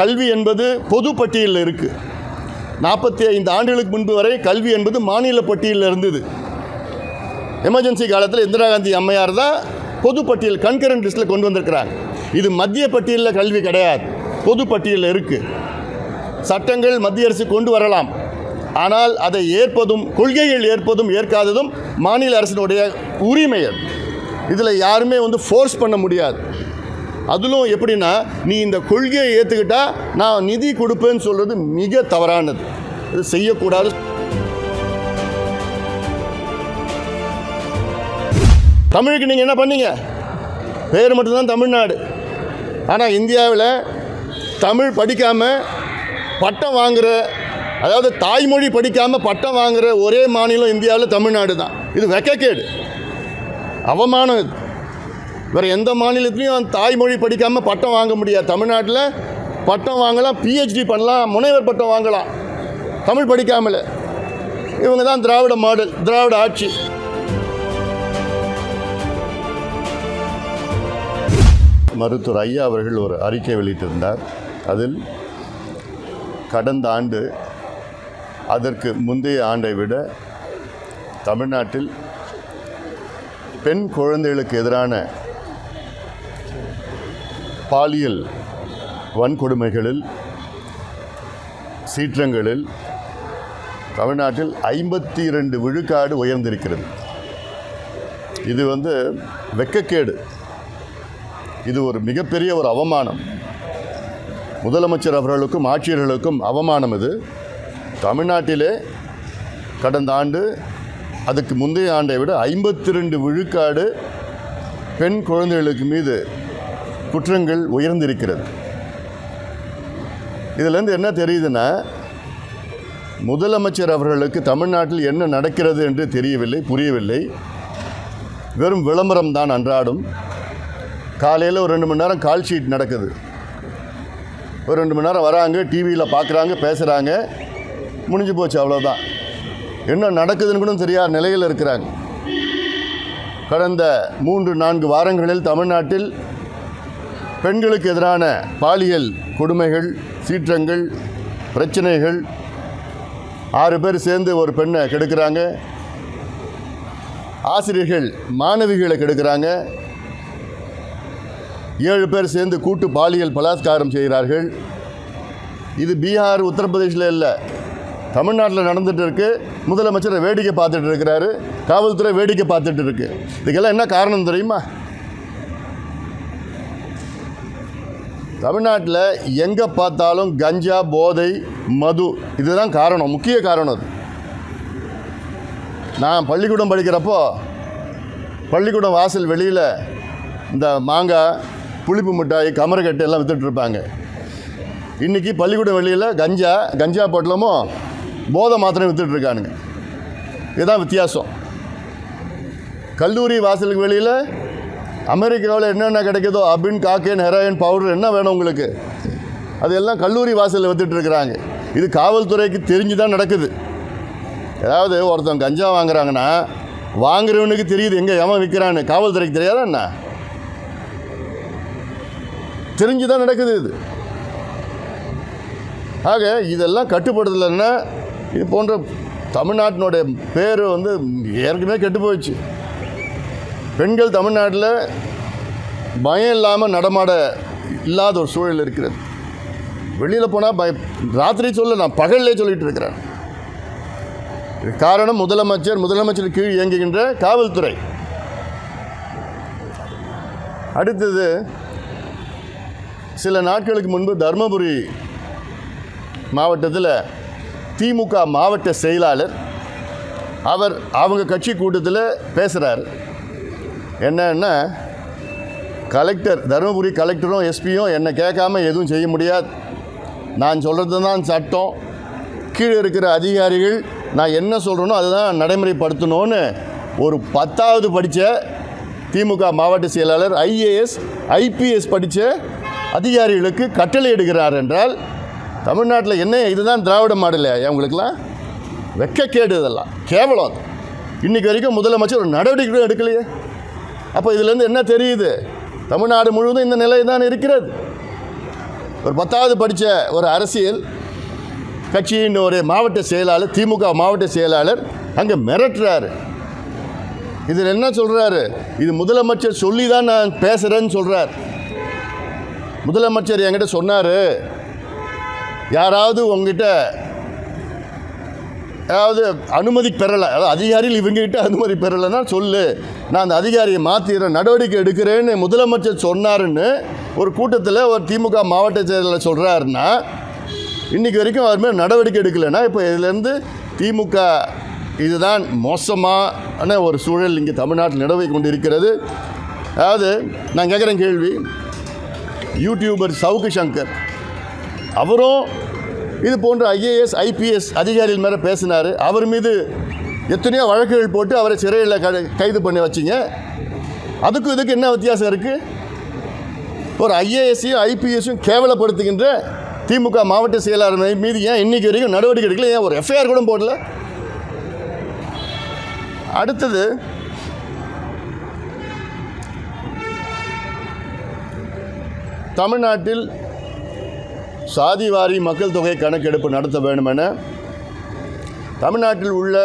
கல்வி என்பது பொது பட்டியலில் இருக்குது நாற்பத்தி ஐந்து ஆண்டுகளுக்கு முன்பு வரை கல்வி என்பது மாநில பட்டியலில் இருந்தது. எமர்ஜென்சி காலத்தில் இந்திரா காந்தி அம்மையார் தான் பொது பட்டியல் கன்கரண்ட் லிஸ்ட்டில் கொண்டு வந்திருக்கிறாங்க. இது மத்திய பட்டியலில் கல்வி கிடையாது. பொது பட்டியலில் இருக்குது சட்டங்கள் மத்திய அரசு கொண்டு வரலாம். ஆனால் அதை ஏற்பதும் கொள்கைகள் ஏற்பதும் ஏற்காததும் மாநில அரசினுடைய உரிமை இதில் யாருமே வந்து ஃபோர்ஸ் பண்ண முடியாது. அதிலும் எப்படின்னா நீ இந்த கொள்கையை ஏற்றுக்கிட்டா நான் நிதி கொடுப்பேன்னு சொல்கிறது மிக தவறானது. இது செய்யக்கூடாது. தமிழுக்கு நீங்கள் என்ன பண்ணீங்க? பேர் மட்டும்தான் தமிழ்நாடு. ஆனால் இந்தியாவில் தமிழ் படிக்காமல் பட்டம் வாங்குகிற அதாவது தாய்மொழி படிக்காமல் பட்டம் வாங்குற ஒரே மாநிலம் இந்தியாவில் தமிழ்நாடு தான். இது வெக்கக்கேடு. அவமானம் இது. வேறு எந்த மாநிலத்துலேயும் தாய்மொழி படிக்காமல் பட்டம் வாங்க முடியாது. தமிழ்நாட்டில் பட்டம் வாங்கலாம் பிஹெச்டி பண்ணலாம் முனைவர் பட்டம் வாங்கலாம். தமிழ் படிக்காமல். இவங்க தான் திராவிட மாடல் திராவிட ஆட்சி. மருத்துவர் ஐயா அவர்கள் ஒரு அறிக்கை வெளியிட்டிருந்தார். அதில் கடந்த ஆண்டு அதற்கு முந்தைய ஆண்டை விட தமிழ்நாட்டில் பெண் குழந்தைகளுக்கு எதிரான பாலியல் வன்கொடுமைகளில் சீற்றங்களில் தமிழ்நாட்டில் ஐம்பத்தி இரண்டு விழுக்காடு உயர்ந்திருக்கிறது. இது வந்து வெக்கக்கேடு. இது ஒரு மிகப்பெரிய ஒரு அவமானம். முதலமைச்சர் அவர்களுக்கும் ஆட்சியர்களுக்கும் அவமானம் இது. தமிழ்நாட்டிலே கடந்த ஆண்டு அதுக்கு முந்தைய ஆண்டை விட ஐம்பத்தி ரெண்டு விழுக்காடு பெண் குழந்தைகளுக்கு மீது குற்றங்கள் உயர்ந்திருக்கிறது. இதிலேருந்து என்ன தெரியுதுன்னா முதலமைச்சர் அவர்களுக்கு தமிழ்நாட்டில் என்ன நடக்கிறது என்று தெரியவில்லை புரியவில்லை. வெறும் விளம்பரம் தான் அன்றாடும். காலையில் ஒரு ரெண்டு மணி நேரம் கால் ஷீட் நடக்குது. ஒரு ரெண்டு மணி நேரம் வராங்க டிவியில் பார்க்குறாங்க பேசுகிறாங்க முடிஞ்சு போச்சு அவ்வளோதான் என்ன நடக்குதுன்னு கூட தெரியாத நிலையில் இருக்கிறாங்க. கடந்த மூன்று நான்கு வாரங்களில் தமிழ்நாட்டில் பெண்களுக்கு எதிரான பாலியல் கொடுமைகள் சீற்றங்கள் பிரச்சனைகள் ஆறு பேர் சேர்ந்து ஒரு பெண்ணை கெடுக்கிறாங்க. ஆசிரியர்கள் மாணவிகளை கெடுக்கிறாங்க. ஏழு பேர் சேர்ந்து கூட்டு பாலியல் பலாத்காரம் செய்கிறார்கள். இது பீகார் உத்தரப்பிரதேசில் இல்லை. தமிழ்நாட்டில் நடந்துட்டு இருக்கு. முதலமைச்சர் வேடிக்கை பார்த்துட்டு இருக்கிறாரு. காவல்துறை வேடிக்கை பார்த்துட்டு இருக்கு. இதுக்கெல்லாம் என்ன காரணம் தெரியுமா? தமிழ்நாட்டில் எங்கே பார்த்தாலும் கஞ்சா போதை மது இதுதான் காரணம் முக்கிய காரணம் அது. நான் பள்ளிக்கூடம் படிக்கிறப்போ பள்ளிக்கூடம் வாசல் வெளியில் இந்த மாங்காய் புளிப்பு மிட்டாய் கமரக்கட்டு எல்லாம் விற்றுட்ருப்பாங்க இன்றைக்கி பள்ளிக்கூடம் வெளியில் கஞ்சா கஞ்சா பொட்டலமும் போதை மாத்திரம் விற்றுட்ருக்கானுங்க இதுதான் வித்தியாசம். கல்லூரி வாசலுக்கு வெளியில் அமெரிக்காவில் என்னென்ன கிடைக்குதோ அபின் காக்கேன் ஹெராயின் பவுடர் என்ன வேணும் உங்களுக்கு? அது எல்லாம் கல்லூரி வாசலில் வித்துட்டு இருக்கிறாங்க. இது காவல்துறைக்கு தெரிஞ்சு தான் நடக்குது. ஏதாவது ஒருத்தன் கஞ்சா வாங்குறாங்கன்னா வாங்குறவனுக்கு தெரியுது எங்கே எவன் விற்கிறான்னு காவல்துறைக்கு தெரியாதா என்ன? தெரிஞ்சு தான் நடக்குது இது. ஆக இதெல்லாம் கட்டுப்படுத்தலைன்னா இது போன்ற தமிழ்நாட்டினுடைய பேர் வந்து ஏற்கனவே கெட்டு போயிடுச்சு. பெண்கள் தமிழ்நாட்டில் பயம் இல்லாமல் நடமாட இல்லாத ஒரு சூழல் இருக்கிறது. வெளியில் போனால் பய ராத்திரி சொல்ல நான் பகல்லே சொல்லிட்டு இருக்கிறேன். இது காரணம் முதலமைச்சர் முதலமைச்சர் கீழ் இயங்குகின்ற காவல்துறை. அடுத்தது சில நாட்களுக்கு முன்பு தருமபுரி மாவட்டத்தில் திமுக மாவட்ட செயலாளர் அவர் அவங்க கட்சி கூட்டத்தில் பேசுகிறார் என்னன்னா கலெக்டர் தருமபுரி கலெக்டரும் எஸ்பியும் என்னை கேட்காம எதுவும் செய்ய முடியாது. நான் சொல்கிறது தான் சட்டம். கீழே இருக்கிற அதிகாரிகள் நான் என்ன சொல்கிறேனோ அதை தான் நடைமுறைப்படுத்தணும்னு ஒரு பத்தாவது படித்த திமுக மாவட்ட செயலாளர் ஐஏஎஸ் ஐபிஎஸ் படித்த அதிகாரிகளுக்கு கட்டளை எடுக்கிறார் என்றால் தமிழ்நாட்டில் என்ன இதுதான் திராவிட மாடல் அவங்களுக்கெல்லாம் வெக்கக்கேடு இதெல்லாம். கேவலம் இன்றைக்கி வரைக்கும் முதலமைச்சர் ஒரு நடவடிக்கை எடுக்கலையே. அப்போ இதுலேருந்து என்ன தெரியுது? தமிழ்நாடு முழுவதும் இந்த நிலை தான் இருக்கிறது. ஒரு பத்தாவது படித்த ஒரு அரசியல் கட்சியின் ஒரு மாவட்ட செயலாளர் திமுக மாவட்ட செயலாளர் அங்கே மிரட்டுறாரு. இதில் என்ன சொல்கிறாரு இது முதலமைச்சர் சொல்லி தான் நான் பேசுகிறேன்னு சொல்கிறார் முதலமைச்சர் என்கிட்ட சொன்னார் யாராவது உங்ககிட்ட அதாவது அனுமதி பெறலை. அதாவது அதிகாரிகள் இவங்ககிட்ட அனுமதி பெறலைன்னா சொல்லு. நான் அந்த அதிகாரியை மாற்றிடுறேன் நடவடிக்கை எடுக்கிறேன்னு முதலமைச்சர் சொன்னாருன்னு ஒரு கூட்டத்தில் ஒரு திமுக மாவட்ட செயலாளர் சொல்கிறாருன்னா இன்றைக்கி வரைக்கும் அவர் மேலே நடவடிக்கை எடுக்கலைன்னா இப்போ இதுலேருந்து திமுக இதுதான் மோசமான ஒரு சூழல் இங்கே தமிழ்நாட்டில் நிலவை கொண்டு இருக்கிறது அதாவது நான் கேட்குறேன் கேள்வி. யூடியூபர் சவுக்கு சங்கர். அவரும் இது போன்ற ஐஏஎஸ் ஐபிஎஸ் அதிகாரிகள் மேலே பேசினார். அவர் மீது எத்தனையோ வழக்குகள் போட்டு அவரை சிறையில் க கைது பண்ணி வச்சிங்க. அதுக்கும் இதுக்கு என்ன வித்தியாசம் இருக்குது ஒரு ஐஏஎஸ்ஸையும் ஐபிஎஸ்ஸையும் கேவலப்படுத்துகின்ற திமுக மாவட்ட செயலாளர் மீது ஏன் இன்னைக்கு வரைக்கும் நடவடிக்கை எடுக்கல? ஏன் ஒரு எஃப்ஐஆர் கூட போடல? அடுத்தது தமிழ்நாட்டில் சாதிவாரி மக்கள் தொகை கணக்கெடுப்பு நடத்த வேண்டும் என தமிழ்நாட்டில் உள்ள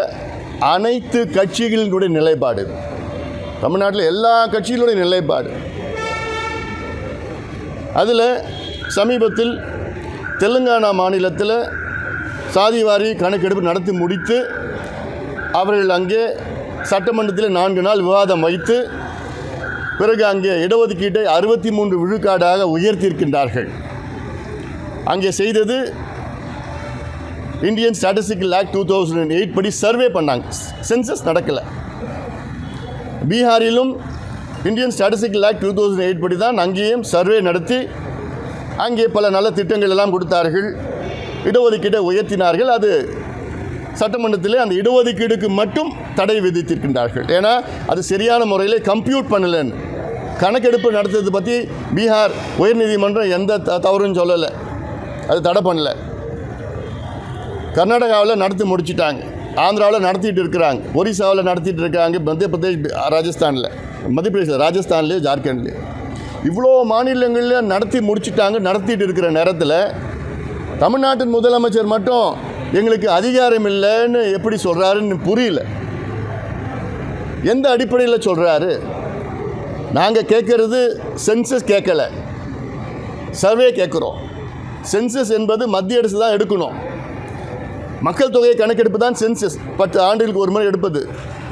அனைத்து கட்சிகளினுடைய நிலைப்பாடு. தமிழ்நாட்டில் எல்லா கட்சிகளுடைய நிலைப்பாடு. அதில் சமீபத்தில் தெலுங்கானா மாநிலத்தில் சாதிவாரி கணக்கெடுப்பு நடத்தி முடித்து அவர்கள் அங்கே சட்டமன்றத்தில் நான்கு நாள் விவாதம் வைத்து பிறகு அங்கே இடஒதுக்கீட்டை அறுபத்தி மூன்று விழுக்காடாக உயர்த்தியிருக்கின்றார்கள். அங்கே செய்தது Indian statistical act two thousand eight படி சர்வே பண்ணாங்க. சென்சஸ் நடக்கலை. பீகாரிலும் Indian statistical act two thousand eight படி தான் அங்கேயும் சர்வே நடத்தி அங்கே பல நல்ல திட்டங்கள் எல்லாம் கொடுத்தார்கள். இடஒதுக்கீட்டை உயர்த்தினார்கள். அது சட்டமன்றத்திலே அந்த இடஒதுக்கீடுக்கு மட்டும் தடை விதித்திருக்கின்றார்கள். ஏன்னா அது சரியான முறையில் கம்ப்யூட் பண்ணலன்னு. கணக்கெடுப்பு நடத்துறது பற்றி பீகார் உயர்நீதிமன்றம் எந்த த தவறும் சொல்லலை. அது தடை பண்ணல. கர்நாடகாவில் நடத்தி முடிச்சிட்டாங்க. ஆந்திராவில் நடத்திட்டு இருக்கிறாங்க. ஒரிசாவில் நடத்திட்டு இருக்காங்க. மத்திய பிரதேஷ் ராஜஸ்தானில். மத்திய பிரதேஷ் ராஜஸ்தான்லேயே ஜார்க்கண்ட்லேயே. இவ்வளோ மாநிலங்களில் நடத்தி முடிச்சிட்டாங்க நடத்திட்டு இருக்கிற நேரத்தில் தமிழ்நாட்டின் முதலமைச்சர் மட்டும் எங்களுக்கு அதிகாரம் இல்லைன்னு எப்படி சொல்கிறாருன்னு புரியல. எந்த அடிப்படையில் சொல்கிறாரு நாங்கள் கேட்குறது சென்சஸ் கேட்கல. சர்வே கேட்குறோம். சென்சஸ் என்பது மத்திய அரசு தான் எடுக்கணும். மக்கள் தொகையை கணக்கெடுப்பு தான் சென்சஸ் பத்து ஆண்டுகளுக்கு ஒரு முறை எடுப்பது.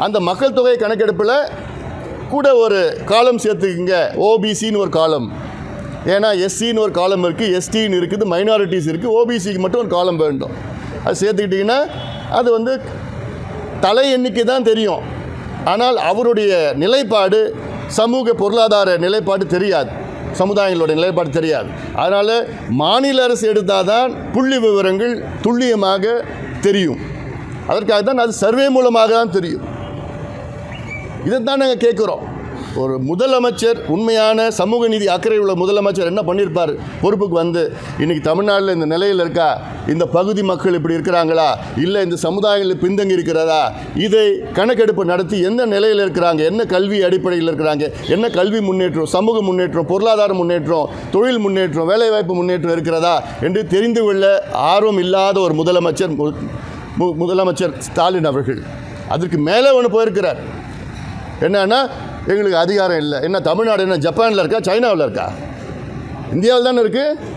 அந்த மக்கள் தொகை கணக்கெடுப்பில் கூட ஒரு காலம் சேர்த்துக்குங்க. ஓபிசின்னு ஒரு காலம். ஏன்னா எஸ்சின்னு ஒரு காலம் இருக்குது எஸ்டின்னு இருக்குது மைனாரிட்டிஸ் இருக்குது ஓபிசிக்கு மட்டும் ஒரு காலம் வேண்டும். அது சேர்த்துக்கிட்டிங்கன்னா அது வந்து தலை எண்ணிக்கை தான் தெரியும். ஆனால் அவருடைய நிலைப்பாடு சமூக பொருளாதார நிலைப்பாடு தெரியாது. சமுதாயங்களோட நிலைப்பாடு தெரியாது. அதனால் மாநில அரசு எடுத்தால் தான் புள்ளி விவரங்கள் துல்லியமாக தெரியும். அதற்காக தான் அது சர்வே மூலமாக தான் தெரியும். இதைத்தான் நாங்கள் கேட்குறோம். ஒரு முதலமைச்சர் உண்மையான சமூக நீதி அக்கறை உள்ள முதலமைச்சர் என்ன பண்ணியிருப்பார் பொறுப்புக்கு வந்து இன்னைக்கு தமிழ்நாட்டில் இந்த நிலையில் இருக்கா? இந்த பகுதி மக்கள் இப்படி இருக்கிறாங்களா? இல்லை இந்த சமுதாயங்களில் பின்தங்கி இருக்கிறதா? இதை கணக்கெடுப்பு நடத்தி எந்த நிலையில் இருக்கிறாங்க? என்ன கல்வி அடிப்படையில் இருக்கிறாங்க? என்ன கல்வி முன்னேற்றம் சமூக முன்னேற்றம் பொருளாதார முன்னேற்றம் தொழில் முன்னேற்றம் வேலைவாய்ப்பு முன்னேற்றம் இருக்கிறதா என்று தெரிந்து கொள்ள ஆர்வம் இல்லாத ஒரு முதலமைச்சர் மு- முதலமைச்சர் ஸ்டாலின் அவர்கள். அதற்கு மேலே ஒன்று போயிருக்கிறார். என்னன்னா எங்களுக்கு அதிகாரம் இல்லை. என்ன தமிழ்நாடு என்ன ஜப்பானில் இருக்கா சைனாவில் இருக்கா? இந்தியாவில் தானே இருக்குது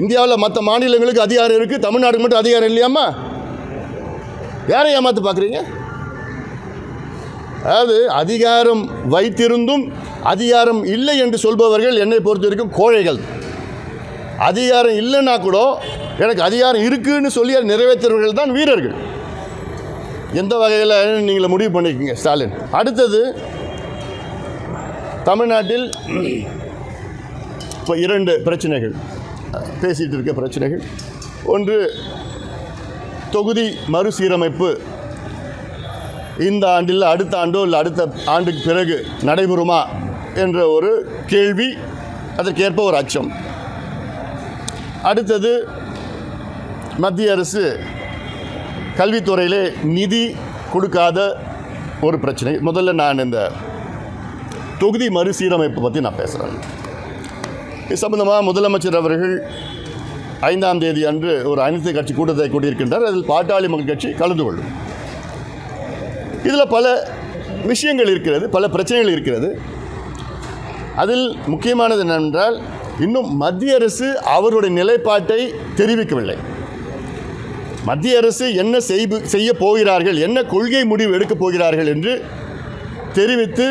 இந்தியாவில் மற்ற மாநிலங்களுக்கு அதிகாரம் இருக்குது தமிழ்நாடுக்கு மட்டும் அதிகாரம் இல்லையாம்மா? யாரை ஏமாற்ற பார்க்குறீங்க? அதாவது அதிகாரம் வைத்திருந்தும் அதிகாரம் இல்லை என்று சொல்பவர்கள் என்னை பொறுத்த வரைக்கும் கோழைகள். அதிகாரம் இல்லைன்னா கூட எனக்கு அதிகாரம் இருக்குன்னு சொல்லி அதை நிறைவேற்றுறவர்கள் தான் வீரர்கள். எந்த வகையில் நீங்கள் முடிவு பண்ணிக்கோங்க ஸ்டாலின். அடுத்தது தமிழ்நாட்டில் இப்போ இரண்டு பிரச்சனைகள். பேசிகிட்டு இருக்க பிரச்சனைகள். ஒன்று தொகுதி மறுசீரமைப்பு. இந்த ஆண்டில் அடுத்த ஆண்டோ இல்லை அடுத்த ஆண்டுக்கு பிறகு நடைபெறுமா என்ற ஒரு கேள்வி அதற்கேற்ப ஒரு அச்சம். அடுத்தது மத்திய அரசு கல்வித்துறையிலே நிதி கொடுக்காத ஒரு பிரச்சனை. முதல்ல நான் இந்த தொகுதி மறுசீரமைப்பு பற்றி நான் பேசுகிறேன் இது சம்பந்தமாக முதலமைச்சர் அவர்கள் ஐந்தாம் தேதி அன்று ஒரு அனைத்து கட்சி கூட்டத்தை கூட்டியிருக்கின்றார் அதில் பாட்டாளி மக்கள் கட்சி கலந்து கொள்ளும். இதில் பல விஷயங்கள் இருக்கிறது பல பிரச்சனைகள் இருக்கிறது. அதில் முக்கியமானது என்னவென்றால் இன்னும் மத்திய அரசு அவருடைய நிலைப்பாட்டை தெரிவிக்கவில்லை. மத்திய அரசு என்ன செய்ய போகிறார்கள் என்ன கொள்கை முடிவு எடுக்கப் போகிறார்கள் என்று தெரிவித்து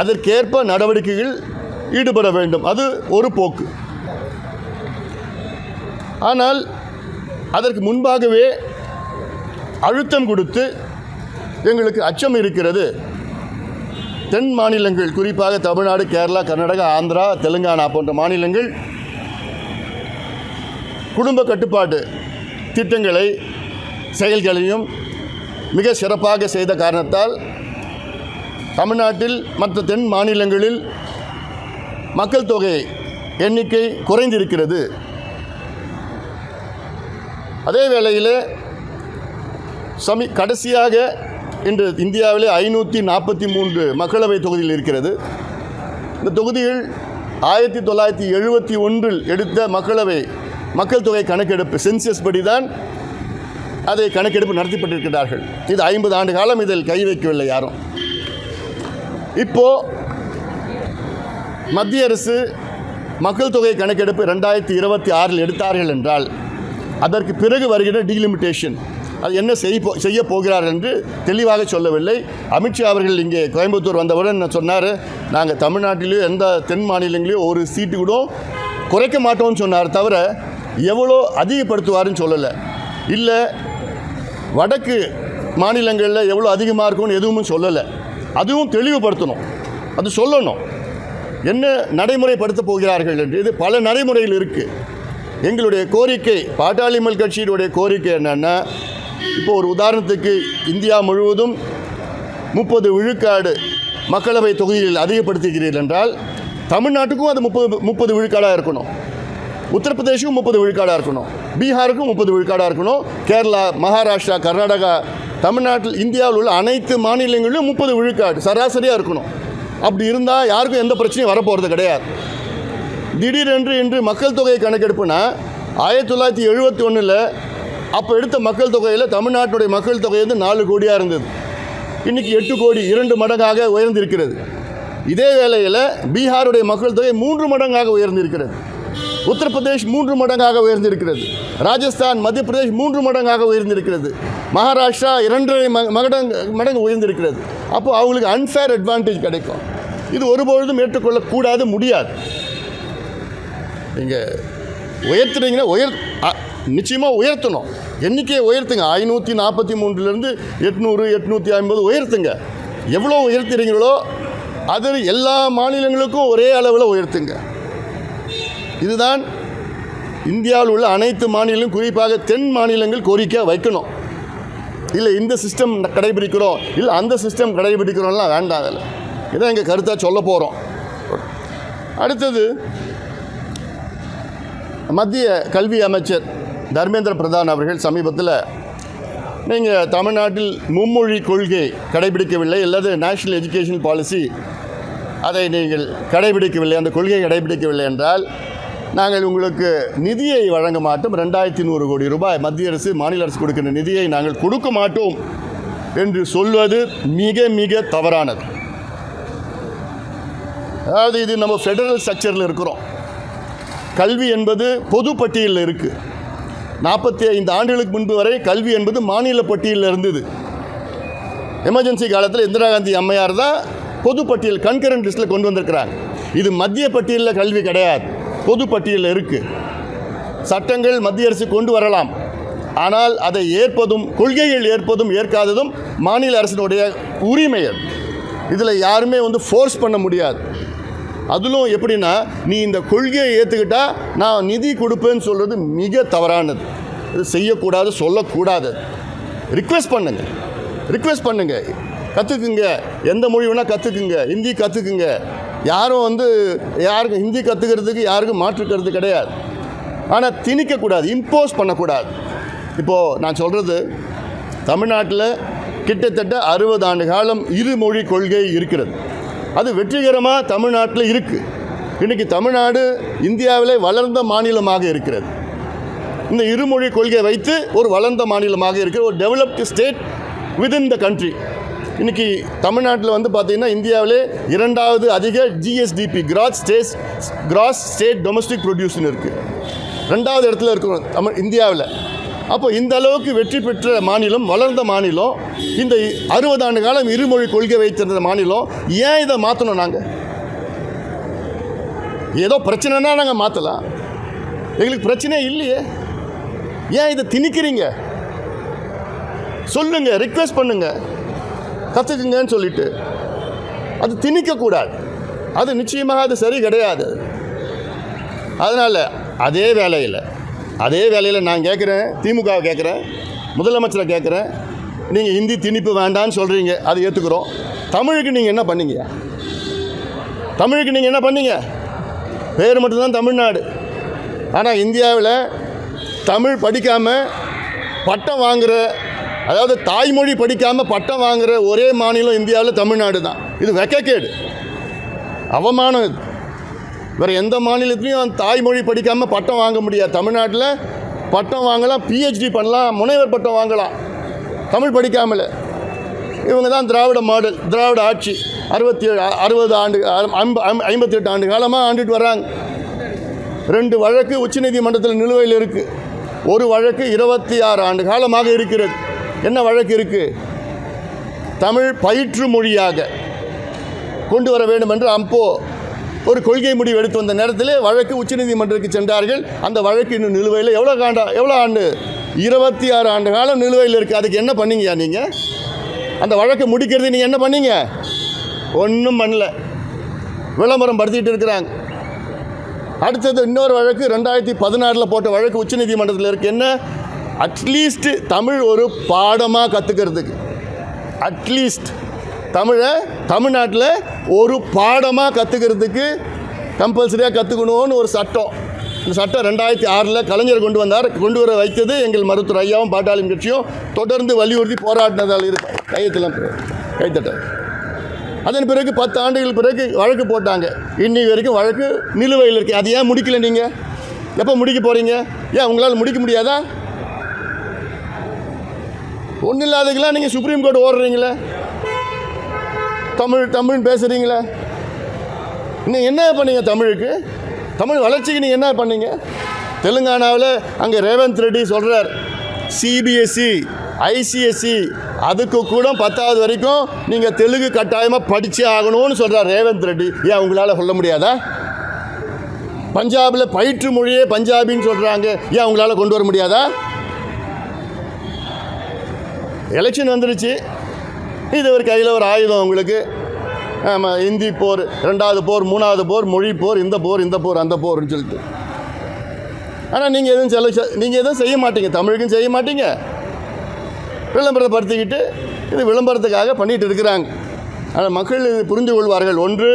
அதற்கேற்ப நடவடிக்கைகள் ஈடுபட வேண்டும். அது ஒரு போக்கு. ஆனால் அதற்கு முன்பாகவே அழுத்தம் கொடுத்து எங்களுக்கு அச்சம் இருக்கிறது. தென் மாநிலங்கள் குறிப்பாக தமிழ்நாடு கேரளா கர்நாடகா ஆந்திரா தெலுங்கானா போன்ற மாநிலங்கள் குடும்ப கட்டுப்பாடு திட்டங்களை செயல்களையும் மிக சிறப்பாக செய்த காரணத்தால் தமிழ்நாட்டில் மற்ற தென் மாநிலங்களில் மக்கள் தொகை எண்ணிக்கை குறைந்திருக்கிறது. அதே வேளையில் சமி கடைசியாக இன்று இந்தியாவிலே ஐநூற்றி நாற்பத்தி மூன்று மக்களவை தொகுதியில் இருக்கிறது. இந்த தொகுதியில் ஆயிரத்தி தொள்ளாயிரத்தி எழுபத்தி ஒன்றில் எடுத்த மக்களவை மக்கள் தொகை கணக்கெடுப்பு சென்சியஸ் படி தான் அதை கணக்கெடுப்பு நடத்தப்பட்டிருக்கிறார்கள். இது ஐம்பது ஆண்டு காலம் இதில் கை வைக்கவில்லை யாரும். இப்போ மத்திய அரசு மக்கள் தொகை கணக்கெடுப்பு ரெண்டாயிரத்தி இருபத்தி ஆறில் எடுத்தார்கள் என்றால் அதற்கு பிறகு வருகிற டீலிமிட்டேஷன் அது என்ன செய்ய போ செய்ய போகிறார் என்று தெளிவாக சொல்லவில்லை. அமித்ஷா அவர்கள் இங்கே கோயம்புத்தூர் வந்தவுடன் சொன்னார் நாங்கள் தமிழ்நாட்டிலேயோ எந்த தென் மாநிலங்களையோ ஒரு சீட்டு கூட குறைக்க மாட்டோம்னு சொன்னார் தவிர எவ்வளோ அதிகப்படுத்துவாருன்னு சொல்லலை. இல்லை வடக்கு மாநிலங்களில் எவ்வளோ அதிகமாக இருக்கும்னு எதுவும் சொல்லலை. அதுவும் தெளிவுபடுத்தணும். அது சொல்லணும். என்ன நடைமுறைப்படுத்த போகிறார்கள் என்று. இது பல நடைமுறைகள் இருக்குது எங்களுடைய கோரிக்கை பாட்டாளிமல் கட்சியினுடைய கோரிக்கை என்னென்னா இப்போ ஒரு உதாரணத்துக்கு இந்தியா முழுவதும் முப்பது விழுக்காடு மக்களவை தொகுதியில் அதிகப்படுத்துகிறீர்கள் என்றால் தமிழ்நாட்டுக்கும் அது முப்பது முப்பது விழுக்காடாக இருக்கணும். உத்தரப்பிரதேஷுக்கும் முப்பது விழுக்காடாக இருக்கணும். பீகாருக்கும் முப்பது விழுக்காடாக இருக்கணும். கேரளா மகாராஷ்டிரா கர்நாடகா தமிழ்நாட்டில் இந்தியாவில் உள்ள அனைத்து மாநிலங்களிலும் முப்பது விழுக்காடு சராசரியாக இருக்கணும். அப்படி இருந்தால் யாருக்கும் எந்த பிரச்சனையும் வரப்போகிறது கிடையாது. திடீரென்று இன்று மக்கள் தொகை கணக்கெடுப்புனா ஆயிரத்தி தொள்ளாயிரத்தி எழுபத்தி ஒன்றில் அப்போ எடுத்த மக்கள் தொகையில் தமிழ்நாட்டுடைய மக்கள் தொகை வந்து நாலு கோடியாக இருந்தது. இன்றைக்கி எட்டு கோடி இரண்டு மடங்காக உயர்ந்திருக்கிறது. இதே வேளையில் பீகாருடைய மக்கள் தொகை மூன்று மடங்காக உயர்ந்திருக்கிறது. உத்தரப்பிரதேஷ் மூன்று மடங்காக உயர்ந்திருக்கிறது. ராஜஸ்தான் மத்திய பிரதேஷ் மூன்று மடங்காக உயர்ந்திருக்கிறது. மகாராஷ்டிரா இரண்டரை ம- மடங்கு மடங்கு உயர்ந்திருக்கிறது. அப்போது அவங்களுக்கு அன்ஃபேர் அட்வான்டேஜ் கிடைக்கும். இது ஒருபொழுதும் ஏற்றுக்கொள்ளக்கூடாது முடியாது. நீங்கள் உயர்த்துறீங்கன்னா உயர் நிச்சயமாக உயர்த்தணும். எண்ணிக்கையை உயர்த்துங்க. ஐநூற்றி நாற்பத்தி மூன்றுலேருந்து எட்நூறு எட்நூற்றி ஐம்பது உயர்த்துங்க. எவ்வளோ உயர்த்துறீங்களோ அது எல்லா மாநிலங்களுக்கும் ஒரே அளவில் உயர்த்துங்க. இதுதான் இந்தியாவில் உள்ள அனைத்து மாநிலங்களும் குறிப்பாக தென் மாநிலங்கள் கோரிக்கை வைக்கணும். இல்லை இந்த சிஸ்டம் கடைபிடிக்கிறோம். இல்லை அந்த சிஸ்டம் கடைபிடிக்கிறோம்லாம் வேண்டாம் அதில். இதான் எங்கள் கருத்தாக சொல்ல போகிறோம் அடுத்தது மத்திய கல்வி அமைச்சர் தர்மேந்திர பிரதான் அவர்கள் சமீபத்தில் நீங்கள் தமிழ்நாட்டில் மும்மொழி கொள்கை கடைபிடிக்கவில்லை அல்லது நேஷ்னல் எஜுகேஷன் பாலிசி அதை நீங்கள் கடைபிடிக்கவில்லை அந்த கொள்கையை கடைபிடிக்கவில்லை என்றால் நாங்கள் உங்களுக்கு நிதியை வழங்க மாட்டோம். ரெண்டாயிரத்தி நூறு கோடி ரூபாய் மத்திய அரசு மாநில அரசு கொடுக்கின்ற நிதியை நாங்கள் கொடுக்க மாட்டோம் என்று சொல்வது மிக மிக தவறானது. அதாவது இது நம்ம ஃபெடரல் ஸ்ட்ரக்சரில் இருக்கிறோம். கல்வி என்பது பொது பட்டியலில் இருக்குது நாற்பத்தி ஐந்து ஆண்டுகளுக்கு முன்பு வரை கல்வி என்பது மாநில பட்டியலில் இருந்தது. எமர்ஜென்சி காலத்தில் இந்திரா காந்தி அம்மையார் தான் பொது பட்டியல் கன்கரண்ட் லிஸ்ட்டில் கொண்டு வந்திருக்கிறாங்க. இது மத்திய பட்டியலில் கல்வி கிடையாது. பொது பட்டியலில் இருக்குது சட்டங்கள் மத்திய அரசு கொண்டு வரலாம். ஆனால் அதை ஏற்பதும் கொள்கைகள் ஏற்பதும் ஏற்காததும் மாநில அரசினுடைய உரிமை இதில் யாருமே வந்து ஃபோர்ஸ் பண்ண முடியாது. அதிலும் எப்படின்னா நீ இந்த கொள்கையை ஏற்றுக்கிட்டா நான் நிதி கொடுப்பேன்னு சொல்கிறது மிக தவறானது. இது செய்யக்கூடாது சொல்லக்கூடாது. ரிக்வெஸ்ட் பண்ணுங்க. ரிக்வெஸ்ட் பண்ணுங்கள் கற்றுக்குங்க எந்த மொழி வேணால் கற்றுக்குங்க ஹிந்தி கற்றுக்குங்க யாரும் வந்து யாருக்கும் ஹிந்தி கற்றுக்கிறதுக்கு யாருக்கும் மாற்றுக்கிறது கிடையாது. ஆனால் திணிக்கக்கூடாது இம்போஸ் பண்ணக்கூடாது. இப்போது நான் சொல்கிறது தமிழ்நாட்டில் கிட்டத்தட்ட அறுபது ஆண்டு காலம் இருமொழி கொள்கை இருக்கிறது. அது வெற்றிகரமாக தமிழ்நாட்டில் இருக்குது இன்றைக்கி தமிழ்நாடு இந்தியாவிலே வளர்ந்த மாநிலமாக இருக்கிறது. இந்த இருமொழி கொள்கையை வைத்து ஒரு வளர்ந்த மாநிலமாக இருக்கிற ஒரு developed state with in the country இன்னைக்கு தமிழ்நாட்டில் வந்து பார்த்தீங்கன்னா இந்தியாவிலே இரண்டாவது அதிக GSDP gross state gross state domestic ப்ரொடியூஸ்னு இருக்குது ரெண்டாவது இடத்துல இருக்கிறோம் தமிழ் இந்தியாவில். அப்போ இந்த அளவுக்கு வெற்றி பெற்ற மாநிலம் வளர்ந்த மாநிலம் இந்த அறுபது ஆண்டு காலம் இருமொழி கொள்கை வைத்திருந்த மாநிலம் ஏன் இதை மாற்றணும் நாங்கள் ஏதோ பிரச்சனைனா நாங்கள் மாற்றலாம் எங்களுக்கு பிரச்சனையே இல்லையே. ஏன் இதை திணிக்கிறீங்க? சொல்லுங்கள் ரிக்வெஸ்ட் பண்ணுங்கள் கற்றுக்குங்கன்னு சொல்லிட்டு அது திணிக்கக்கூடாது. அது நிச்சயமாக அது சரி கிடையாது. அதனால் அதே வேலையில் அதே வேலையில் நான் கேட்குறேன் திமுகவை கேட்குறேன் முதலமைச்சரை கேட்குறேன் நீங்கள் ஹிந்தி திணிப்பு வேண்டான்னு சொல்கிறீங்க அதை ஏற்றுக்குறோம் தமிழுக்கு நீங்கள் என்ன பண்ணீங்க? தமிழுக்கு நீங்கள் என்ன பண்ணீங்க? பேர் மட்டும்தான் தமிழ்நாடு. ஆனால் இந்தியாவில் தமிழ் படிக்காமல் பட்டம் வாங்குகிற அதாவது தாய்மொழி படிக்காமல் பட்டம் வாங்குகிற ஒரே மாநிலம் இந்தியாவில் தமிழ்நாடு தான். இது வெக்கக்கேடு. அவமானம். இது வேறு எந்த மாநிலத்துலையும் தாய்மொழி படிக்காமல் பட்டம் வாங்க முடியாது. தமிழ்நாட்டில் பட்டம் வாங்கலாம் பிஹெச்டி பண்ணலாம் முனைவர் பட்டம் வாங்கலாம். தமிழ் படிக்காமல். இவங்க தான் திராவிட மாடல் திராவிட ஆட்சி. அறுபத்தி ஏழு அறுபது ஆண்டு ஐம்பத்தி எட்டு ஆண்டு காலமாக ஆண்டுட்டு வராங்க ரெண்டு வழக்கு உச்சநீதிமன்றத்தில் நிலுவையில் இருக்குது ஒரு வழக்கு இருபத்தி ஆறு ஆண்டு காலமாக இருக்கிறது. என்ன வழக்கு இருக்குது தமிழ் பயிற்று மொழியாக கொண்டு வர வேண்டும் என்று அப்போ ஒரு கொள்கை முடிவு எடுத்து வந்த நேரத்தில் வழக்கு உச்சநீதிமன்றத்துக்கு சென்றார்கள். அந்த வழக்கு இன்னும் நிலுவையில் எவ்வளோ காண்டா எவ்வளோ ஆண்டு? இருபத்தி ஆறு ஆண்டு காலம் நிலுவையில் இருக்குது அதுக்கு என்ன பண்ணீங்கயா நீங்கள் அந்த வழக்கு முடிக்கிறது நீங்கள் என்ன பண்ணீங்க? ஒன்றும் பண்ணல. விளம்பரம் படுத்திட்டு இருக்கிறாங்க. அடுத்தது இன்னொரு வழக்கு ரெண்டாயிரத்தி பதினாறில் போட்ட வழக்கு உச்சநீதிமன்றத்தில் இருக்குது என்ன? அட்லீஸ்ட் தமிழ் ஒரு பாடமாக கற்றுக்கிறதுக்கு அட்லீஸ்ட் தமிழை தமிழ்நாட்டில் ஒரு பாடமாக கற்றுக்கிறதுக்கு கம்பல்சரியாக கற்றுக்கணும்னு ஒரு சட்டம். இந்த சட்டம் ரெண்டாயிரத்தி ஆறில் கலைஞர் கொண்டு வந்தார். கொண்டு வர வைத்தது எங்கள் மருத்துவர் ஐயாவும் பாட்டாளியும் கட்சியும். தொடர்ந்து வலியுறுத்தி போராடினதால் இருக்கு. கையெழுத்தெல்லாம் கைத்தட்ட அதன் பிறகு பத்து ஆண்டுகள் பிறகு வழக்கு போட்டாங்க. இன்னி வரைக்கும் வழக்கு நிலுவையில் இருக்குது அது ஏன் முடிக்கல நீங்கள் எப்போ முடிக்க போகிறீங்க ஏன் உங்களால் முடிக்க முடியாதா? ஒன்றும் இல்லாததுக்கெல்லாம் நீங்கள் சுப்ரீம் கோர்ட் ஓடுறீங்களே? தமிழ் தமிழ் பேசுகிறீங்களே இன்னும் என்ன பண்ணீங்க தமிழுக்கு? தமிழ் வளர்ச்சிக்கு நீங்கள் என்ன பண்ணீங்க? தெலுங்கானாவில் அங்கே ரேவந்த் ரெட்டி சொல்கிறார் சிபிஎஸ்சி ஐசிஎஸ்சி அதுக்கு கூட பத்தாவது வரைக்கும் நீங்கள் தெலுங்கு கட்டாயமாக படித்தே ஆகணும்னு சொல்கிறார் ரேவந்த் ரெட்டி ஏன் உங்களால் சொல்ல முடியாதா? பஞ்சாபில் பயிற்று மொழியே பஞ்சாபின்னு சொல்கிறாங்க ஏன் உங்களால் கொண்டு வர முடியாதா? எலெக்ஷன் வந்துருச்சு. இது ஒரு கையில் ஒரு ஆயுதம் உங்களுக்கு. ஆமாம் இந்தி போர் ரெண்டாவது போர் மூணாவது போர் மொழி போர் இந்த போர் இந்த போர் அந்த போர்னு சொல்லிட்டு. ஆனால் நீங்கள் எதுவும் செல நீங்கள் எதுவும் செய்ய மாட்டீங்க. தமிழுக்கும் செய்ய மாட்டீங்க. விளம்பரப்படுத்திக்கிட்டு இது விளம்பரத்துக்காக பண்ணிகிட்டு இருக்கிறாங்க. ஆனால் மக்கள் இது புரிந்து கொள்வார்கள். ஒன்று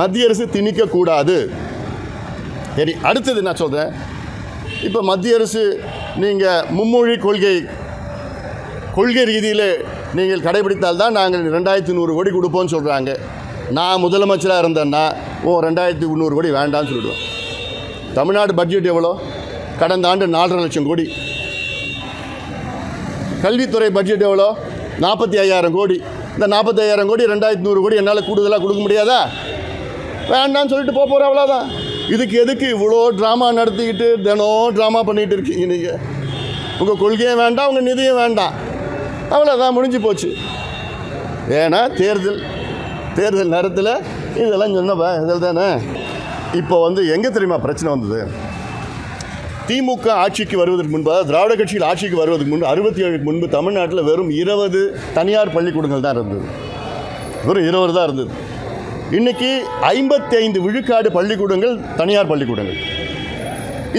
மத்திய அரசு திணிக்கக்கூடாது சரி அடுத்தது நான் சொல்கிறேன் இப்போ மத்திய அரசு நீங்கள் மும்மொழி கொள்கை கொள்கை ரீதியில் நீங்கள் கடைபிடித்தால் தான் நாங்கள் ரெண்டாயிரத்தி நூறு கோடி கொடுப்போம்னு சொல்கிறாங்க நான் முதலமைச்சராக இருந்தேன்னா ஓ ரெண்டாயிரத்தி முந்நூறு கோடி வேண்டாம்னு சொல்லிடுவேன் தமிழ்நாடு பட்ஜெட் எவ்வளோ? கடந்த ஆண்டு நாலரை லட்சம் கோடி. கல்வித்துறை பட்ஜெட் எவ்வளோ? நாற்பத்தி ஐயாயிரம் கோடி. இந்த நாற்பத்தி ஐயாயிரம் கோடி ரெண்டாயிரத்தி நூறு கோடி என்னால் கூடுதலாக கொடுக்க முடியாதா? வேண்டாம்னு சொல்லிட்டு போக போகிறேன் அவ்வளோதான் இதுக்கு எதுக்கு இவ்வளோ ட்ராமா நடத்திக்கிட்டு தினம் ட்ராமா பண்ணிகிட்டு இருக்கீங்க நீங்கள் உங்கள் கொள்கையும் வேண்டாம் உங்கள் நிதியும் வேண்டாம். அவ்வளோதான் முடிஞ்சு போச்சு. ஏன்னா தேர்தல் தேர்தல் நேரத்தில் இதெல்லாம் சொன்னப்பா இதில் தானே? இப்போ வந்து எங்கே தெரியுமா பிரச்சனை வந்தது? திமுக ஆட்சிக்கு வருவதற்கு முன்பு அதாவது திராவிட கட்சியில் ஆட்சிக்கு வருவதற்கு முன்பு அறுபத்தி ஏழுக்கு முன்பு தமிழ்நாட்டில் வெறும் இருபது தனியார் பள்ளிக்கூடங்கள் தான் இருந்தது. வெறும் இருபது தான் இருந்தது. இன்னைக்கு ஐம்பத்தி ஐந்து விழுக்காடு பள்ளிக்கூடங்கள் தனியார் பள்ளிக்கூடங்கள்.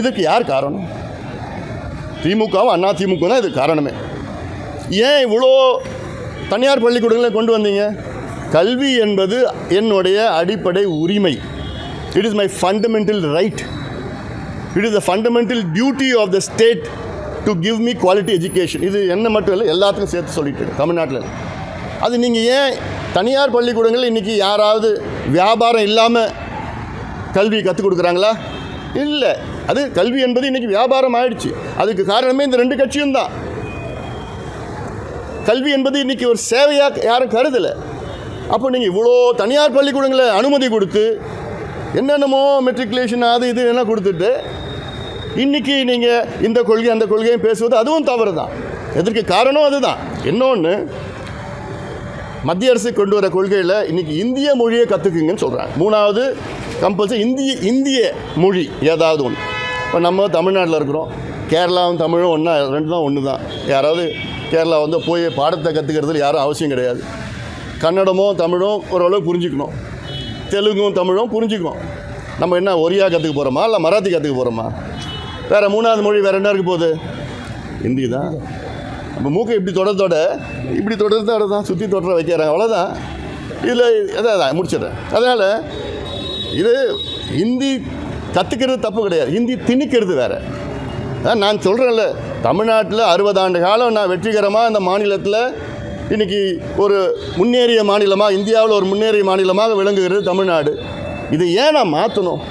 இதுக்கு யார் காரணம்? திமுகவும் அண்ணா திமுக தான் இதுக்கு காரணமே. ஏன் இவ்வளோ தனியார் பள்ளிக்கூடங்களை கொண்டு வந்தீங்க? கல்வி என்பது என்னுடைய அடிப்படை உரிமை. It is my fundamental right it is the fundamental duty of the state to give me quality education இது என்ன மட்டும் இல்லை எல்லாத்துக்கும் சேர்த்து சொல்லிட்டு தமிழ்நாட்டில். அது நீங்கள் ஏன் தனியார் பள்ளிக்கூடங்களில் இன்றைக்கி யாராவது வியாபாரம் இல்லாமல் கல்வி கற்றுக் கொடுக்குறாங்களா? இல்லை. அது கல்வி என்பது இன்றைக்கி வியாபாரம் ஆயிடுச்சு. அதுக்கு காரணமே இந்த ரெண்டு கட்சியும் தான். கல்வி என்பது இன்றைக்கி ஒரு சேவையாக யாரும் கருதலை. அப்போ நீங்கள் இவ்வளோ தனியார் பள்ளிக்கூடங்களை அனுமதி கொடுத்து என்னென்னமோ மெட்ரிகுலேஷன் அது இது என்ன கொடுத்துட்டு இன்னைக்கு நீங்கள் இந்த கொள்கை அந்த கொள்கையும் பேசுவது அதுவும் தவறு தான் எதற்கு காரணம் அதுதான். இன்னொன்று மத்திய அரசு கொண்டு வர கொள்கையில் இன்றைக்கி இந்திய மொழியை கற்றுக்குங்கன்னு சொல்கிறாங்க மூணாவது கம்பல்சரி இந்திய இந்திய மொழி ஏதாவது ஒன்று இப்போ நம்ம தமிழ்நாட்டில் இருக்கிறோம். கேரளாவும் தமிழும் ஒன்றா ரெண்டு தான் ஒன்று தான் யாராவது கேரளா வந்து போய் பாடத்தை கற்றுக்கிறதுல யாரும் அவசியம் கிடையாது. கன்னடமும் தமிழும் ஓரளவுக்கு புரிஞ்சுக்கணும். தெலுங்கும் தமிழும் புரிஞ்சுக்கணும். நம்ம என்ன ஒரியா கற்றுக்க போகிறோமா இல்லை மராத்தி கற்றுக்க போகிறோமா வேறு மூணாவது மொழி வேறு என்ன இருக்க போகுது? ஹிந்தி தான். நம்ம மூக்கை இப்படி தொடர்தோட இப்படி தொடர்ந்து அதை தான் சுற்றி தொடர வைக்கிறாங்க. அவ்வளோதான் இதில் அதான் அதான் முடிச்சிடுறேன். அதனால் இது ஹிந்தி கற்றுக்கிறது தப்பு கிடையாது. ஹிந்தி திணிக்கிறது வேறு. அதான் நான் சொல்கிறேன்ல தமிழ்நாட்டில் அறுபது ஆண்டு காலம் நான் வெற்றிகரமாக இந்த மாநிலத்தில் இன்றைக்கி ஒரு முன்னேறிய மாநிலமாக இந்தியாவில் ஒரு முன்னேறிய மாநிலமாக விளங்குகிறது தமிழ்நாடு. இதை ஏன் நான் மாற்றணும்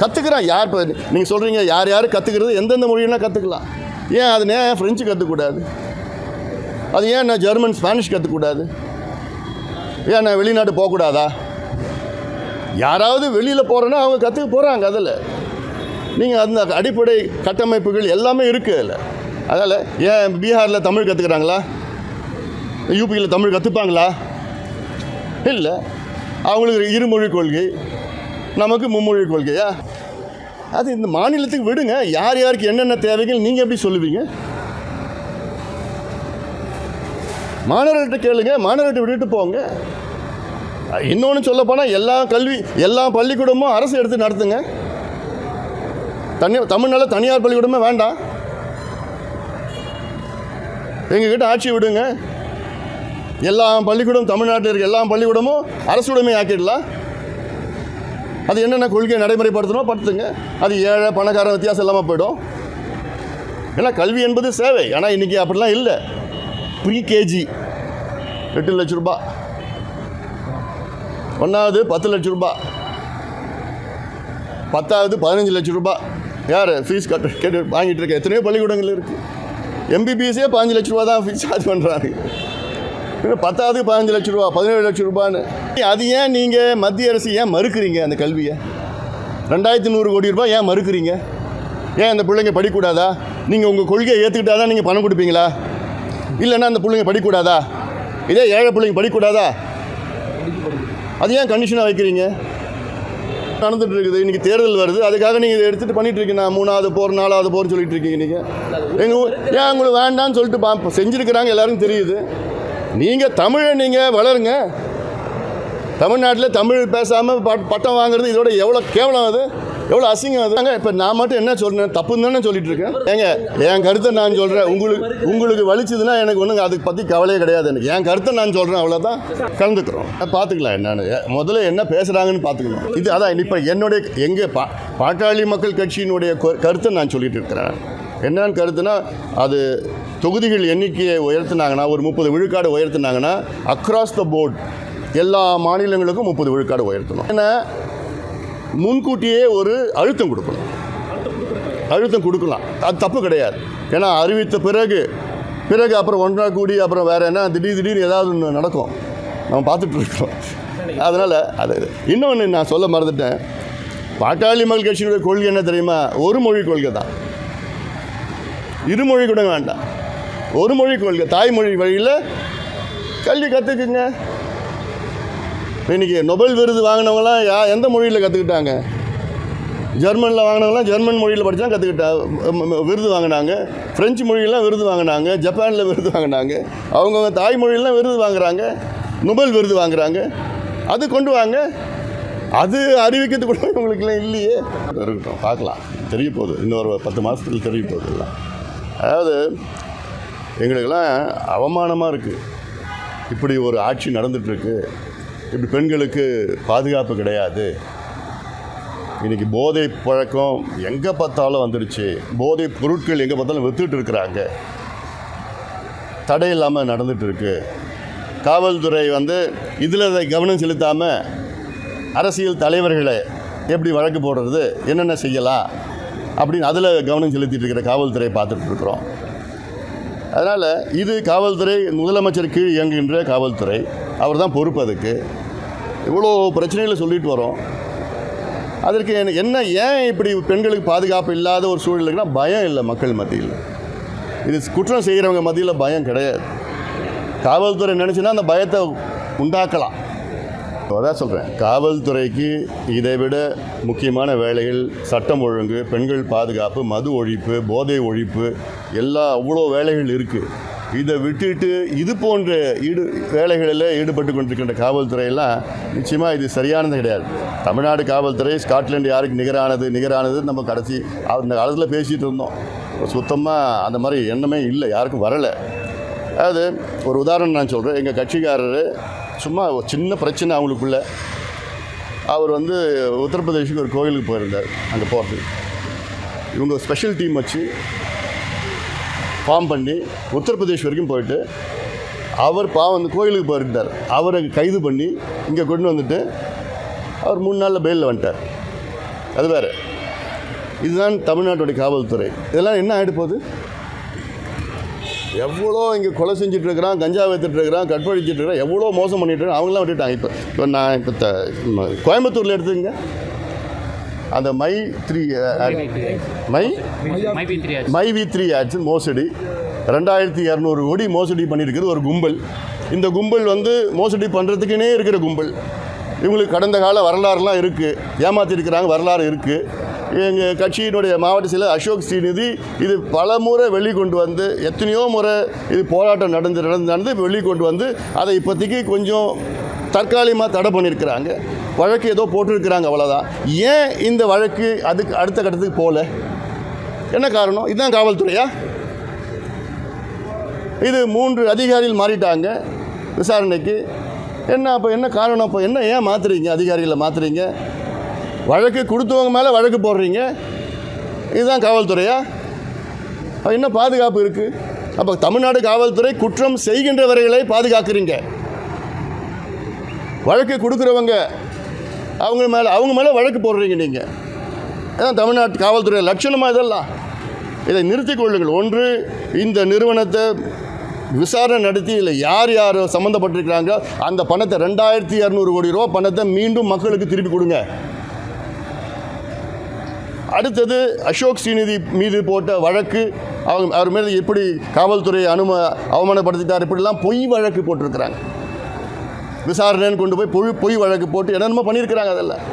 கற்றுக்கிறேன் யார் இப்போ? நீங்கள் சொல்கிறீங்க யார் யார் கற்றுக்கிறது எந்தெந்த மொழியெல்லாம் கற்றுக்கலாம் ஏன் அது ஏன் ஃப்ரெஞ்சு கற்றுக்கூடாது அது ஏன் நான் ஜெர்மன் ஸ்பானிஷ் கற்றுக்கூடாது ஏன் நான் வெளிநாட்டு போகக்கூடாதா? யாராவது வெளியில் போகிறேன்னா அவங்க கற்றுக்க போகிறாங்க அதில். நீங்கள் அந்த அடிப்படை கட்டமைப்புகள் எல்லாமே இருக்குது அதில். அதனால் ஏன் பீகாரில் தமிழ் கற்றுக்குறாங்களா யூபியில் தமிழ் கற்றுப்பாங்களா இல்லை. அவங்களுக்கு இருமொழி கொள்கை நமக்கு மும்மொழி கொள்கையா? அது இந்த மாநிலத்துக்கு விடுங்க. யார் யாருக்கு என்னென்ன தேவைகள் நீங்கள் எப்படி சொல்லுவீங்க? மாணவர்கிட்ட கேளுங்க. மாணவர்கிட்ட விட்டுட்டு போங்க. இன்னொன்று சொல்ல போனால் எல்லா கல்வி எல்லா பள்ளிக்கூடமும் அரசு எடுத்து நடத்துங்க. தனி தமிழ்நாட்டில் தனியார் பள்ளிக்கூடமே வேண்டாம். எங்ககிட்ட ஆட்சி விடுங்க. எல்லா பள்ளிக்கூடம் தமிழ்நாட்டில் இருக்க எல்லா பள்ளிக்கூடமும் அரசுடைமை ஆக்கிடலாம். அது என்னென்ன கொள்கையை நடைமுறைப்படுத்தணும் படுத்துங்க. அது ஏழை பணக்கார வித்தியாசம் இல்லாமல் போயிடும். ஏன்னா கல்வி என்பது சேவை. ஆனால் இன்றைக்கி அப்படிலாம் இல்லை. ப்ரீ கேஜி எட்டு லட்ச ரூபா. ஒன்றாவது பத்து லட்ச ரூபா. பத்தாவது பதினஞ்சு லட்ச ரூபா. யார்? ஃபீஸ் கட்ட கேட்டு வாங்கிட்டு இருக்க. எத்தனையோ பள்ளிக்கூடங்கள் இருக்குது எம்பிபிஎஸ்ஸே பதினஞ்சு லட்ச ரூபா தான் ஃபீஸ் சார்ஜ் பண்ணுறாங்க பத்தாவது பதினஞ்சு லட்ச ரூபா பதினேழு லட்ச ரூபான்னு. அது ஏன் நீங்கள் மத்திய அரசு ஏன் மறுக்கிறீங்க அந்த கல்வியை? ரெண்டாயிரத்தி நூறு கோடி ரூபாய் ஏன் மறுக்கிறீங்க? ஏன் அந்த பிள்ளைங்க படிக்கக்கூடாதா? நீங்கள் உங்கள் கொள்கையை ஏற்றுக்கிட்டா தான் நீங்கள் பணம் கொடுப்பீங்களா? இல்லைன்னா அந்த பிள்ளைங்க படிக்கக்கூடாதா? இதே ஏழை பிள்ளைங்க படிக்கக்கூடாதா? அது ஏன் கண்டிஷனாக வைக்கிறீங்க? நடந்துட்டு இருக்குது இன்றைக்கி தேர்தல் வருது. அதுக்காக நீங்கள் இதை எடுத்துகிட்டு பண்ணிட்டு இருக்கீங்க. மூணாவது போர் நாலாவது போர் சொல்லிட்டு இருக்கீங்க நீங்கள் எங்கள் ஏன் உங்களுக்கு வேண்டாம்னு சொல்லிட்டு பா செஞ்சுருக்கிறாங்க எல்லாருக்கும் தெரியுது. நீங்கள் தமிழை நீங்கள் வளருங்க. தமிழ்நாட்டில் தமிழ் பேசாமல் பட்டம் வாங்குறது இதோட எவ்வளோ கேவலம் அது? எவ்வளோ அசிங்கம் அது? இப்போ நான் மட்டும் என்ன சொல்கிறேன் தப்புன்னு தானே சொல்லிட்டு இருக்கேன் ஏங்க என் கருத்தை நான் சொல்கிறேன் உங்களுக்கு உங்களுக்கு வலிச்சதுன்னா எனக்கு ஒன்றும் அதுக்கு பற்றி கவலையே கிடையாது எனக்கு. என் கருத்தை நான் சொல்கிறேன் அவ்வளோதான் கலந்துக்கிறோம். பார்த்துக்கலாம் என்னன்னு. முதல்ல என்ன பேசுகிறாங்கன்னு பார்த்துக்கணும் இது அதான் இப்போ என்னுடைய எங்கள் பா பாட்டாளி மக்கள் கட்சியினுடைய கருத்தை நான் சொல்லிட்டு இருக்கிறேன் என்னன்னு கருத்துனா அது தொகுதிகள் எண்ணிக்கையை உயர்த்தினாங்கன்னா ஒரு முப்பது விழுக்காடு உயர்த்தினாங்கன்னா அக்ராஸ் த போர்ட் எல்லா மாநிலங்களுக்கும் முப்பது விழுக்காடு உயர்த்தணும். ஏன்னா முன்கூட்டியே ஒரு அழுத்தம் கொடுக்கணும். அழுத்தம் கொடுக்கலாம். அது தப்பு கிடையாது. ஏன்னா அறிவித்த பிறகு பிறகு அப்புறம் ஒன்றா கூடி அப்புறம் வேறு என்ன திடீர் திடீர்னு ஏதாவது ஒன்று நடக்கும். நம்ம பார்த்துட்ருக்கோம் அதனால் அது இன்னொன்று நான் சொல்ல மறந்துட்டேன். பாட்டாளி மக்கள் கட்சியினுடைய கொள்கை என்ன தெரியுமா? ஒரு மொழி கொள்கை தான். இருமொழி கூட வேண்டாம். ஒரு மொழி கொள்கை தாய்மொழி வழியில் கல்வி கற்றுக்குங்க இன்றைக்கி நொபல் விருது வாங்கினவங்களாம் யா எந்த மொழியில் கற்றுக்கிட்டாங்க ஜெர்மனில் வாங்கினவங்களாம் ஜெர்மன் மொழியில் படித்தா கற்றுக்கிட்டா விருது வாங்கினாங்க. ஃப்ரெஞ்சு மொழியெல்லாம் விருது வாங்கினாங்க. ஜப்பானில் விருது வாங்கினாங்க. அவங்கவுங்க தாய்மொழியெல்லாம் விருது வாங்குறாங்க. நொபல் விருது வாங்குகிறாங்க அது கொண்டு வாங்க. அது அறிவிக்கிறது கூட உங்களுக்குலாம் இல்லையே. இருக்கட்டும் பார்க்கலாம். தெரிய போகுது. இன்னொரு பத்து மாதத்துக்கு தெரிய போகுது எல்லாம். அதாவது எங்களுக்கெல்லாம் அவமானமாக இருக்குது இப்படி ஒரு ஆட்சி நடந்துகிட்ருக்கு இப்படி பெண்களுக்கு பாதுகாப்பு கிடையாது. இன்றைக்கி போதை பழக்கம் எங்கே பார்த்தாலும் வந்துடுச்சு. போதை பொருட்கள் எங்கே பார்த்தாலும் வித்துட்டு இருக்கிறாங்க. தடை இல்லாமல் நடந்துகிட்ருக்கு காவல்துறை வந்து இதில் கவனம் செலுத்தாமல் அரசியல் தலைவர்களை எப்படி வழக்கு போடுறது என்னென்ன செய்யலாம் அப்படின்னு அதில் கவனம் செலுத்திட்டு இருக்கிற காவல்துறையை பார்த்துட்டு இருக்கிறோம். அதனால் இது காவல்துறை முதலமைச்சர் கீழ் இயங்குகின்ற காவல்துறை. அவர் தான் பொறுப்பு அதுக்கு. இவ்வளோ பிரச்சனைகளை சொல்லிட்டு வரோம். அதற்கு என்ன- ஏன் இப்படி பெண்களுக்கு பாதுகாப்பு இல்லாத ஒரு சூழல் இருக்குன்னா பயம் இல்லை மக்கள் மத்தியில். இது குற்றம் செய்கிறவங்க மத்தியில் பயம் கிடையாது. காவல்துறை நினச்சுன்னா அந்த பயத்தை உண்டாக்கலாம். அதான் சொல்கிறேன் காவல்துறைக்கு இதை விட முக்கியமான வேலைகள் சட்டம் ஒழுங்கு பெண்கள் பாதுகாப்பு மது ஒழிப்பு போதை ஒழிப்பு எல்லா அவ்வளோ வேலைகள் இருக்குது இதை விட்டுட்டு இது போன்ற ஈடு வேலைகளில் ஈடுபட்டு கொண்டிருக்கின்ற காவல்துறையெல்லாம் நிச்சயமாக இது சரியானது கிடையாது. தமிழ்நாடு காவல்துறை ஸ்காட்லாண்டு யாருக்கு நிகரானது நிகரானது நம்ம கடைசி அந்த காலத்தில் பேசிகிட்டு இருந்தோம். சுத்தமாக அந்த மாதிரி எண்ணமே இல்லை யாருக்கும் வரலை. அதாவது ஒரு உதாரணம் நான் சொல்கிறேன் எங்கள் கட்சிக்காரர் சும்மா ஒரு சின்ன பிரச்சனை அவங்களுக்குள்ள. அவர் வந்து உத்தரப்பிரதேஷுக்கு ஒரு கோயிலுக்கு போயிருந்தார் அங்கே போகிறது இவங்க ஸ்பெஷல் டீம் வச்சு ஃபார்ம் பண்ணி உத்தரப்பிரதேஷ் வரைக்கும் போயிட்டு அவர் பாவம் அந்த கோயிலுக்கு போயிருந்தார். அவரை கைது பண்ணி இங்கே கொண்டு வந்துட்டு அவர் மூணு நாளில் பெயிலில் வந்துட்டார். அது வேறு. இதுதான் தமிழ்நாட்டுடைய காவல்துறை. இதெல்லாம் என்ன ஆகிட்டு போகுது? எவ்வளோ இங்கே கொலை செஞ்சுட்டு இருக்கிறான் கஞ்சா வைத்துட்டு இருக்கிறான் கற்பழிச்சிட்டு இருக்கிறான் எவ்வளோ மோசம் பண்ணிட்டு அவங்களாம் விட்டுட்டாங்க. இப்போ இப்போ நான் இப்போ த கோயம்புத்தூரில் எடுத்துங்க அந்த My three My? My V three Ads மோசடி. ரெண்டாயிரத்தி இரநூறு கோடி மோசடி பண்ணியிருக்குது ஒரு கும்பல். இந்த கும்பல் வந்து மோசடி பண்ணுறதுக்குன்னே இருக்கிற கும்பல். இவங்களுக்கு கடந்த கால வரலாறுலாம் இருக்குது ஏமாற்றிருக்கிறாங்க வரலாறு இருக்குது எங்கள் கட்சியினுடைய மாவட்ட செயலர் அசோக் ஸ்ரீநிதி இது பல முறை வெளிக்கொண்டு வந்து எத்தனையோ முறை இது போராட்டம் நடந்து நடந்து நடந்து வெளிக்கொண்டு வந்து அதை இப்போதைக்கு கொஞ்சம் தற்காலிகமாக தடை பண்ணியிருக்கிறாங்க. வழக்கு ஏதோ போட்டிருக்கிறாங்க அவ்வளோதான் ஏன் இந்த வழக்கு அதுக்கு அடுத்த கட்டத்துக்கு போகல என்ன காரணம்? இதுதான் காவல்துறையா? இது மூன்று அதிகாரிகள் மாறிட்டாங்க விசாரணைக்கு. என்ன அப்போ என்ன காரணம்? அப்போ என்ன ஏன் மாற்றுறீங்க அதிகாரிகளை மாற்றுறீங்க வழக்கு கொடுத்தவங்க மேலே வழக்கு போடுறீங்க? இதுதான் காவல்துறையா? என்ன பாதுகாப்பு இருக்குது அப்போ தமிழ்நாடு காவல்துறை குற்றம் செய்கின்றவர்களை பாதுகாக்கிறீங்க. வழக்கு கொடுக்குறவங்க அவங்க மேலே அவங்க மேலே வழக்கு போடுறீங்க நீங்கள் அதான் தமிழ்நாட்டு காவல்துறை லட்சணமாக இதெல்லாம். இதை நிறுத்திக் கொள்ளுங்கள். ஒன்று இந்த நிறுவனத்தை விசாரணை நடத்தி இல்லை யார் யார் சம்மந்தப்பட்டிருக்கிறாங்க அந்த பணத்தை ரெண்டாயிரத்தி இரநூறு கோடி ரூபா பணத்தை மீண்டும் மக்களுக்கு திருப்பி கொடுங்க. அடுத்தது அசோக் ஸ்ரீநிதி மீது போட்ட வழக்கு அவங்க அவர் மேலே எப்படி காவல்துறை அனும அவமானப்படுத்திட்டார் இப்படிலாம் பொய் வழக்கு போட்டிருக்கிறாங்க. விசாரணைன்னு கொண்டு போய் பொய் பொய் வழக்கு போட்டு என்னென்னமோ பண்ணியிருக்கிறாங்க அதெல்லாம்.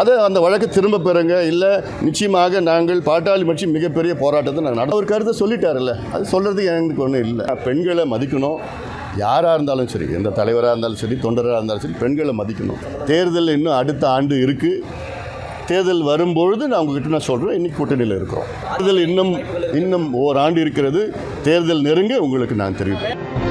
அதை அந்த வழக்கு திரும்ப பெறுங்க இல்லை நிச்சயமாக நாங்கள் பாட்டாளி மற்றும் மிகப்பெரிய போராட்டத்தை நாங்கள் நட ஒரு கருத்தை சொல்லிட்டாருல்ல அது சொல்கிறதுக்கு எனக்கு ஒன்றும் இல்லை. பெண்களை மதிக்கணும் யாராக இருந்தாலும் சரி எந்த தலைவராக இருந்தாலும் சரி தொண்டராக இருந்தாலும் சரி பெண்களை மதிக்கணும். தேர்தல் இன்னும் அடுத்த ஆண்டு இருக்குது தேர்தல் வரும்பொழுது நான் உங்ககிட்ட நான் சொல்கிறேன் இன்னைக்கு கூட்டணியில் இருக்கிறோம். தேர்தல் இன்னும் இன்னும் ஓராண்டு இருக்கிறது. தேர்தல் நெருங்க உங்களுக்கு நான் தெரிவிப்பேன்